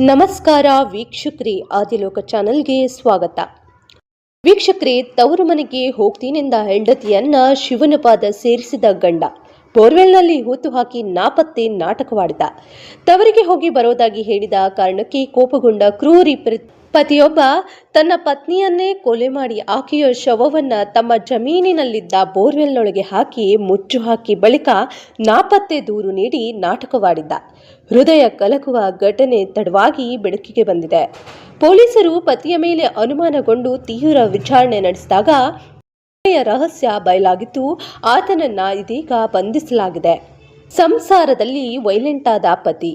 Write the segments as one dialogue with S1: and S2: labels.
S1: ನಮಸ್ಕಾರ ವೀಕ್ಷಕ್ರಿ, ಆದಿಲೋಕ ಚಾನೆಲ್ಗೆ ಸ್ವಾಗತ. ವೀಕ್ಷಕ್ರಿ, ತವರು ಮನೆಗೆ ಹೋಗ್ತೀನೆಂದ ಹೆಂಡತಿಯನ್ನ ಶಿವನ ಪಾದ ಸೇರಿಸಿದ ಗಂಡ. ಬೋರ್ವೆಲ್ನಲ್ಲಿ ಹೂತು ಹಾಕಿ ನಾಪತ್ತೆ ನಾಟಕವಾಡಿದ. ತವರಿಗೆ ಹೋಗಿ ಬರೋದಾಗಿ ಹೇಳಿದ ಕಾರಣಕ್ಕೆ ಕೋಪಗೊಂಡ ಕ್ರೂರಿ ಪತಿಯೊಬ್ಬ ತನ್ನ ಪತ್ನಿಯನ್ನೇ ಕೊಲೆ ಮಾಡಿ ಆಕೆಯ ಶವವನ್ನು ತಮ್ಮ ಜಮೀನಿನಲ್ಲಿದ್ದ ಬೋರ್ವೆಲ್ನೊಳಗೆ ಹಾಕಿ ಮುಚ್ಚು ಹಾಕಿ ಬಳಿಕ ನಾಪತ್ತೆ ದೂರು ನೀಡಿ ನಾಟಕವಾಡಿದ್ದ. ಹೃದಯ ಕಲಕುವ ಘಟನೆ ತಡವಾಗಿ ಬೆಳಕಿಗೆ ಬಂದಿದೆ. ಪೊಲೀಸರು ಪತಿಯ ಮೇಲೆ ಅನುಮಾನಗೊಂಡು ತೀವ್ರ ವಿಚಾರಣೆ ನಡೆಸಿದಾಗ ರಹಸ್ಯ ಬಯಲಾಗಿದ್ದು ಆತನನ್ನ ಇದೀಗ ಬಂಧಿಸಲಾಗಿದೆ. ಸಂಸಾರದಲ್ಲಿ ವೈಲೆಂಟ್ ಆದ ಪತಿ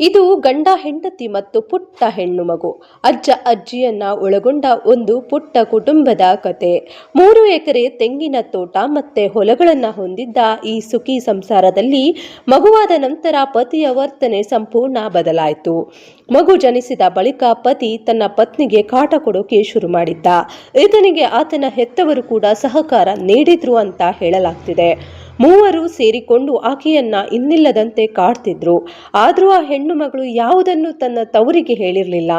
S1: ಇದು ಗಂಡ ಹೆಂಡತಿ ಮತ್ತು ಪುಟ್ಟ ಹೆಣ್ಣು ಮಗು. ಅಜ್ಜ ಅಜ್ಜಿಯನ್ನ ಒಳಗೊಂಡ ಒಂದು ಪುಟ್ಟ ಕುಟುಂಬದ ಕತೆ. ಮೂರು ಎಕರೆ ತೆಂಗಿನ ತೋಟ ಮತ್ತೆ ಹೊಲಗಳನ್ನ ಹೊಂದಿದ್ದ ಈ ಸುಖಿ ಸಂಸಾರದಲ್ಲಿ ಮಗುವಾದ ನಂತರ ಪತಿಯ ವರ್ತನೆ ಸಂಪೂರ್ಣ ಬದಲಾಯಿತು. ಮಗು ಜನಿಸಿದ ಬಳಿಕ ಪತಿ ತನ್ನ ಪತ್ನಿಗೆ ಕಾಟ ಕೊಡೋಕೆ ಶುರು ಮಾಡಿದ್ದ. ಈತನಿಗೆ ಆತನ ಹೆತ್ತವರು ಕೂಡ ಸಹಕಾರ ನೀಡಿದ್ರು ಅಂತ ಹೇಳಲಾಗ್ತಿದೆ. ಮೂವರು ಸೇರಿಕೊಂಡು ಆಕೆಯನ್ನ ಇನ್ನಿಲ್ಲದಂತೆ ಕಾಡ್ತಿದ್ರು. ಆದರೂ ಆ ಹೆಣ್ಣು ಮಗಳು ಯಾವುದನ್ನು ತನ್ನ ತವರಿಗೆ ಹೇಳಿರಲಿಲ್ಲ.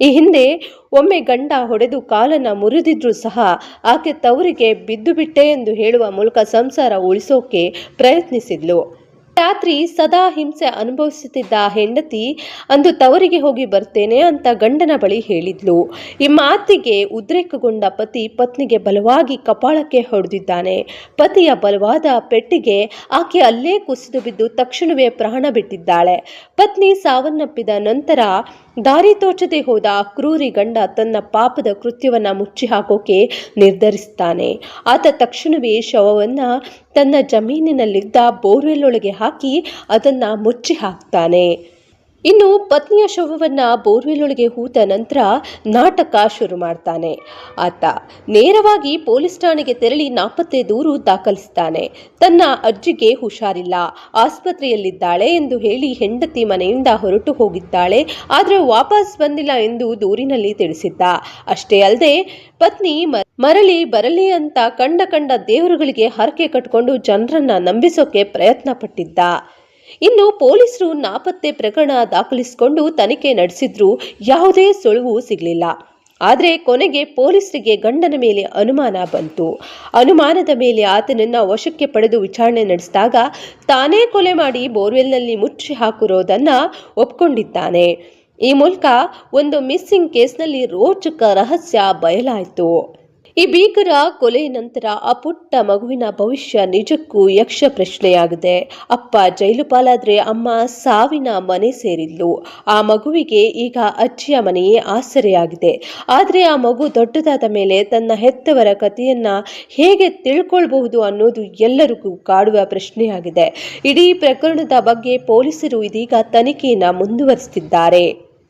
S1: ಈ ಹಿಂದೆ ಒಮ್ಮೆ ಗಂಡ ಹೊಡೆದು ಕಾಲನ್ನ ಮುರಿದಿದ್ರೂ ಸಹ ಆಕೆ ತವರಿಗೆ ಬಿದ್ದು ಬಿಟ್ಟೆ ಎಂದು ಹೇಳುವ ಮೂಲಕ ಸಂಸಾರ ಉಳಿಸೋಕೆ ಪ್ರಯತ್ನಿಸಿದ್ಲು. ರಾತ್ರಿ ಸದಾ ಹಿಂಸೆ ಅನುಭವಿಸುತ್ತಿದ್ದ ಹೆಂಡತಿ, ಅಂದು ತವರಿಗೆ ಹೋಗಿ ಬರ್ತೇನೆ ಅಂತ ಗಂಡನ ಬಳಿ ಹೇಳಿದ್ಲು. ಈ ಮಾತಿಗೆ ಉದ್ರೇಕಗೊಂಡ ಪತಿ ಪತ್ನಿಗೆ ಬಲವಾಗಿ ಕಪಾಳಕ್ಕೆ ಹೊಡೆದಿದ್ದಾನೆ. ಪತಿಯ ಬಲವಾದ ಪೆಟ್ಟಿಗೆ ಆಕೆ ಅಲ್ಲೇ ಕುಸಿದು ಬಿದ್ದು ತಕ್ಷಣವೇ ಪ್ರಾಣ ಬಿಟ್ಟಿದ್ದಾಳೆ. ಪತ್ನಿ ಸಾವನ್ನಪ್ಪಿದ ನಂತರ ದಾರಿ ತೋಚದೆ ಹೋದ ಕ್ರೂರಿ ಗಂಡ ತನ್ನ ಪಾಪದ ಕೃತ್ಯವನ್ನ ಮುಚ್ಚಿ ಹಾಕೋಕೆ ನಿರ್ಧರಿಸ್ತಾನೆ. ಆತ ತಕ್ಷಣವೇ ಶವವನ್ನ ತನ್ನ ಜಮೀನಿನಲ್ಲಿದ್ದ ಬೋರ್ವೆಲ್ ಒಳಗೆ ಹಾಕಿ ಅದನ್ನ ಮುಚ್ಚಿ ಹಾಕ್ತಾನೆ ಇನ್ನು ಪತ್ನಿಯ ಶವವನ್ನ ಬೋರ್ವೆಲ್ ಒಳಗೆ ಹೂತ ನಂತರ ನಾಟಕ ಶುರು ಮಾಡ್ತಾನೆ. ಆತ ನೇರವಾಗಿ ಪೊಲೀಸ್ ಠಾಣೆಗೆ ತೆರಳಿ ನಾಪತ್ತೆ ದೂರು ದಾಖಲಿಸ್ತಾನೆ. ತನ್ನ ಅಜ್ಜಿಗೆ ಹುಷಾರಿಲ್ಲ. ಆಸ್ಪತ್ರೆಯಲ್ಲಿದ್ದಾಳೆ ಎಂದು ಹೇಳಿ ಹೆಂಡತಿ ಮನೆಯಿಂದ ಹೊರಟು ಹೋಗಿದ್ದಾಳೆ. ಆದರೆ ವಾಪಸ್ ಬಂದಿಲ್ಲ ಎಂದು ದೂರಿನಲ್ಲಿ ತಿಳಿಸಿದ್ದ. ಅಷ್ಟೇ ಅಲ್ಲದೆ ಪತ್ನಿ ಮರಳಿ ಬರಲಿ ಅಂತ ಕಂಡ ಕಂಡ ದೇವರುಗಳಿಗೆ ಹರಕೆ ಕಟ್ಕೊಂಡು ಜನರನ್ನ ನಂಬಿಸೋಕೆ ಪ್ರಯತ್ನ ಪಟ್ಟಿದ್ದ ಇನ್ನು ಪೊಲೀಸರು ನಾಪತ್ತೆ ಪ್ರಕರಣ ದಾಖಲಿಸಿಕೊಂಡು ತನಿಖೆ ನಡೆಸಿದ್ರು ಯಾವುದೇ ಸುಳಿವು ಸಿಗಲಿಲ್ಲ. ಆದರೆ ಕೊನೆಗೆ ಪೊಲೀಸರಿಗೆ ಗಂಡನ ಮೇಲೆ ಅನುಮಾನ ಬಂತು. ಅನುಮಾನದ ಮೇಲೆ ಆತನನ್ನ ವಶಕ್ಕೆ ಪಡೆದು ವಿಚಾರಣೆ ನಡೆಸಿದಾಗ ತಾನೇ ಕೊಲೆ ಮಾಡಿ ಬೋರ್ವೆಲ್ನಲ್ಲಿ ಮುಚ್ಚಿ ಹಾಕಿರೋದನ್ನು ಒಪ್ಕೊಂಡಿದ್ದಾನೆ. ಈ ಮೂಲಕ ಒಂದು ಮಿಸ್ಸಿಂಗ್ ಕೇಸ್ನಲ್ಲಿ ರೋಚಕ ರಹಸ್ಯ ಬಯಲಾಯಿತು. ಈ ಭೀಕರ ಕೊಲೆ ನಂತರ ಆ ಪುಟ್ಟ ಮಗುವಿನ ಭವಿಷ್ಯ ನಿಜಕ್ಕೂ ಯಕ್ಷ ಪ್ರಶ್ನೆಯಾಗಿದೆ. ಅಪ್ಪ ಜೈಲು ಪಾಲಾದ್ರೆ ಅಮ್ಮ ಸಾವಿನ ಮನೆ ಸೇರಿದ್ಲು. ಆ ಮಗುವಿಗೆ ಈಗ ಅಜ್ಜಿಯ ಮನೆಯೇ ಆಸರೆಯಾಗಿದೆ. ಆದರೆ ಆ ಮಗು ದೊಡ್ಡದಾದ ಮೇಲೆ ತನ್ನ ಹೆತ್ತವರ ಕಥೆಯನ್ನ ಹೇಗೆ ತಿಳ್ಕೊಳ್ಬಹುದು ಅನ್ನೋದು ಎಲ್ಲರಿಗೂ ಕಾಡುವ ಪ್ರಶ್ನೆಯಾಗಿದೆ. ಇಡೀ ಪ್ರಕರಣದ ಬಗ್ಗೆ ಪೊಲೀಸರು ಇದೀಗ ತನಿಖೆಯನ್ನ ಮುಂದುವರಿಸುತ್ತಿದ್ದಾರೆ